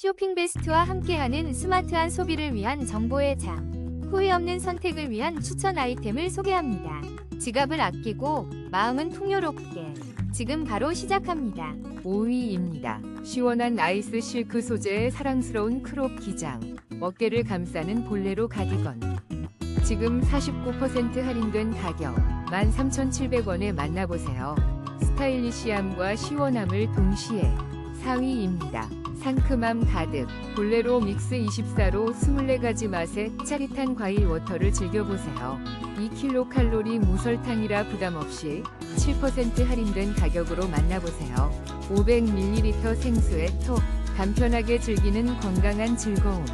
쇼핑 베스트와 함께하는 스마트한 소비를 위한 정보의 장. 후회 없는 선택을 위한 추천 아이템을 소개합니다. 지갑을 아끼고 마음은 풍요롭게. 지금 바로 시작합니다. 5위입니다. 시원한 아이스 실크 소재의 사랑스러운 크롭 기장, 어깨를 감싸는 볼레로 가디건. 지금 49% 할인된 가격 13,700원에 만나보세요. 스타일리시함과 시원함을 동시에 4위입니다. 상큼함 가득 볼레로 믹스 24로 24가지 맛의 짜릿한 과일 워터를 즐겨보세요. 2kcal 무설탕이라 부담없이 7% 할인된 가격으로 만나보세요. 500ml 생수의 톡 간편하게 즐기는 건강한 즐거움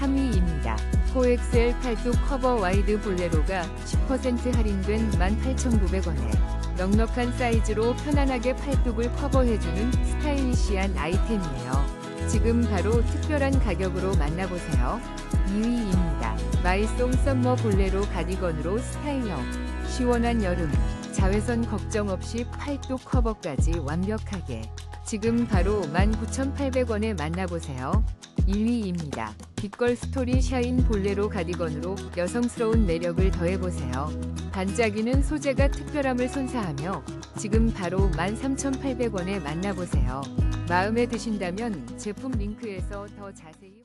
3위입니다. 4XL 팔뚝 커버 와이드 볼레로가 10% 할인된 18,900원에 넉넉한 사이즈로 편안하게 팔뚝을 커버해주는 스타일리시한 아이템이에요. 지금 바로 특별한 가격으로 만나보세요. 2위입니다. 마이송 썸머 볼레로 가디건으로 스타일러. 시원한 여름. 자외선 걱정 없이 팔뚝 커버까지 완벽하게. 지금 바로 19,800원에 만나보세요. 1위입니다. 빛걸 스토리 샤인 볼레로 가디건으로 여성스러운 매력을 더해보세요. 반짝이는 소재가 특별함을 선사하며 지금 바로 13,800원에 만나보세요. 마음에 드신다면 제품 링크에서 더 자세히